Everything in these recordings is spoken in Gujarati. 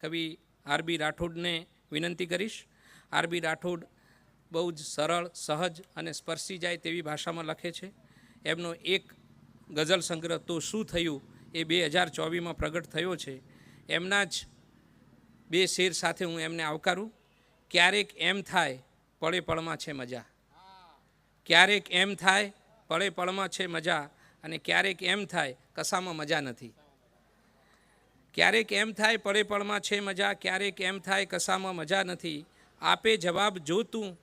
કવિ આરબી રાઠોડને વિનંતી કરીશ. આરબી રાઠોડ બહુ જ સરળ, સહજ અને સ્પર્શી જાય તેવી ભાષામાં લખે છે. એમનો એક ગઝલ સંગ્રહ તો શું થયું એ બે હજાર ચોવીસમાં પ્રગટ થયો છે. એમના જ બે શેર સાથે હું એમને આવકારું. ક્યારેક એમ થાય, પળે પળમાં છે મજા. ક્યારેક એમ થાય, પળે પળમાં છે મજા. અને ક્યારેક એમ થાય, કશામાં મજા નથી. ક્યારેક એમ થાય પળેપળમાં છે મજા, ક્યારેક એમ થાય કશામાં મજા નથી. આપે જવાબ જોતું,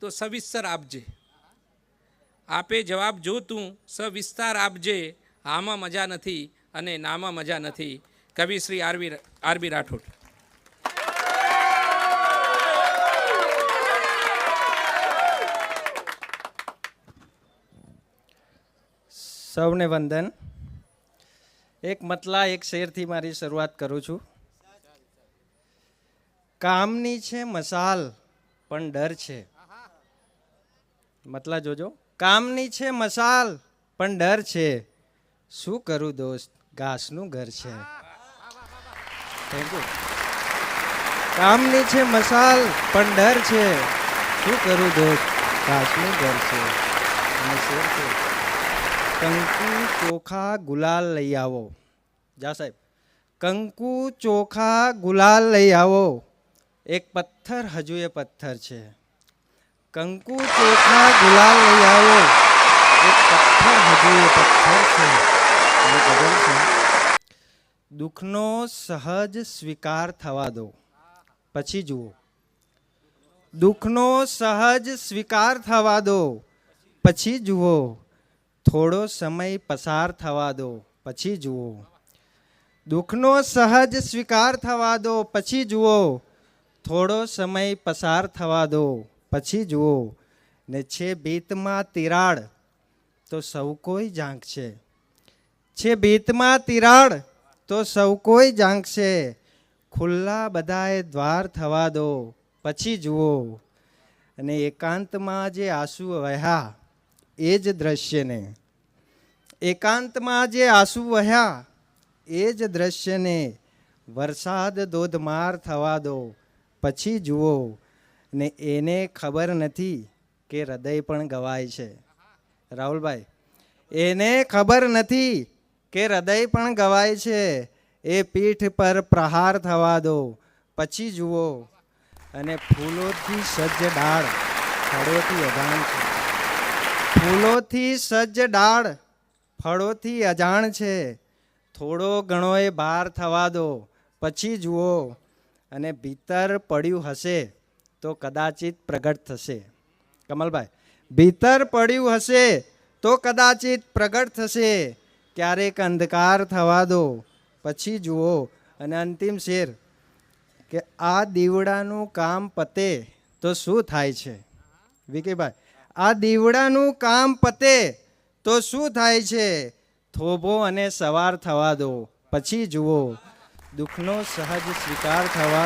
તો સવિસ્તર આપજે. આપે જવાબ જોતું, સવિસ્તાર આપજે. આમાં મજા નથી અને નામાં મજા નથી. કવિ શ્રી આરબી આરબી રાઠોડ. સૌને વંદન. એક મતલા એક શેરથી મારી શરૂઆત કરું છું. કામની છે મસાલ, પણ ડર છે. મતલા જોજો. કામની છે મસાલ, પણ ડર છે. શું કરું દોસ્ત? ઘાસનું ઘર છે. થેન્ક યુ કામની છે મસાલ, પણ ડર છે. શું કરું દોસ્ત? ઘાસનું ઘર છે. અને શેર છે. કંકુ ચોખા ગુલાલ લઈ આવો. જા સાહેબ. કંકુ ચોખા ગુલાલ લઈ આવો. એક પથ્થર, હજુ એ પથ્થર છે. કંકુ ચોખા ગુલાલ લઈ આવો. એક પથ્થર, હજુ એ પથ્થર છે. દુઃખનો સહજ સ્વીકાર થવા દો. પછી જુઓ. દુઃખનો સહજ સ્વીકાર થવા દો. પછી જુઓ. થોડો સમય પસાર થવા દો, પછી જુઓ. દુઃખનો સહજ સ્વીકાર થવા દો, પછી જુઓ. થોડો સમય પસાર થવા દો, પછી જુઓ. ને છે ભીતમાં તિરાડ, તો સૌ કોઈ ઝાંકશે છે ભીતમાં તિરાડ, તો સૌ કોઈ ઝાંકશે ખુલ્લા બધાએ દ્વાર થવા દો, પછી જુઓ. અને એકાંતમાં જે આંસુ વહ્યા, એ જ દ્રશ્યને. એકાંતમાં જે આંસુ વહ્યા, એ જ દ્રશ્યને વરસાદ ધોધમાર થવા દો. પછી જુઓ, ને એને ખબર નથી કે હૃદય પણ ગવાય છે. રાહુલભાઈ, એને ખબર નથી કે હૃદય પણ ગવાય છે. એ પીઠ પર પ્રહાર થવા દો. પછી જુઓ, અને ફૂલોથી સજ્જ ડાળ, ફળોથી અભાન છે. ફૂલોથી સજ્જ ડાળ ફળોથી અજાણ છે. થોડો ઘણો એ બહાર થવા દો, પછી જુઓ, અને ભીતર પડ્યું હશે તો કદાચિત પ્રગટ થશે. કમલભાઈ, ભીતર પડ્યું હશે તો કદાચિત પ્રગટ થશે. ક્યારેક અંધકાર થવા દો, પછી જુઓ, અને અંતિમ શેર, કે આ દીવડાનું કામ પતે તો શું થાય છે? વિકીભાઈ, આ દીવડાનું કામ પતે તો શું થાય છે? થોભો અને સવાર થવા દો, પછી જુઓ. દુઃખનો સહજ સ્વીકાર થવા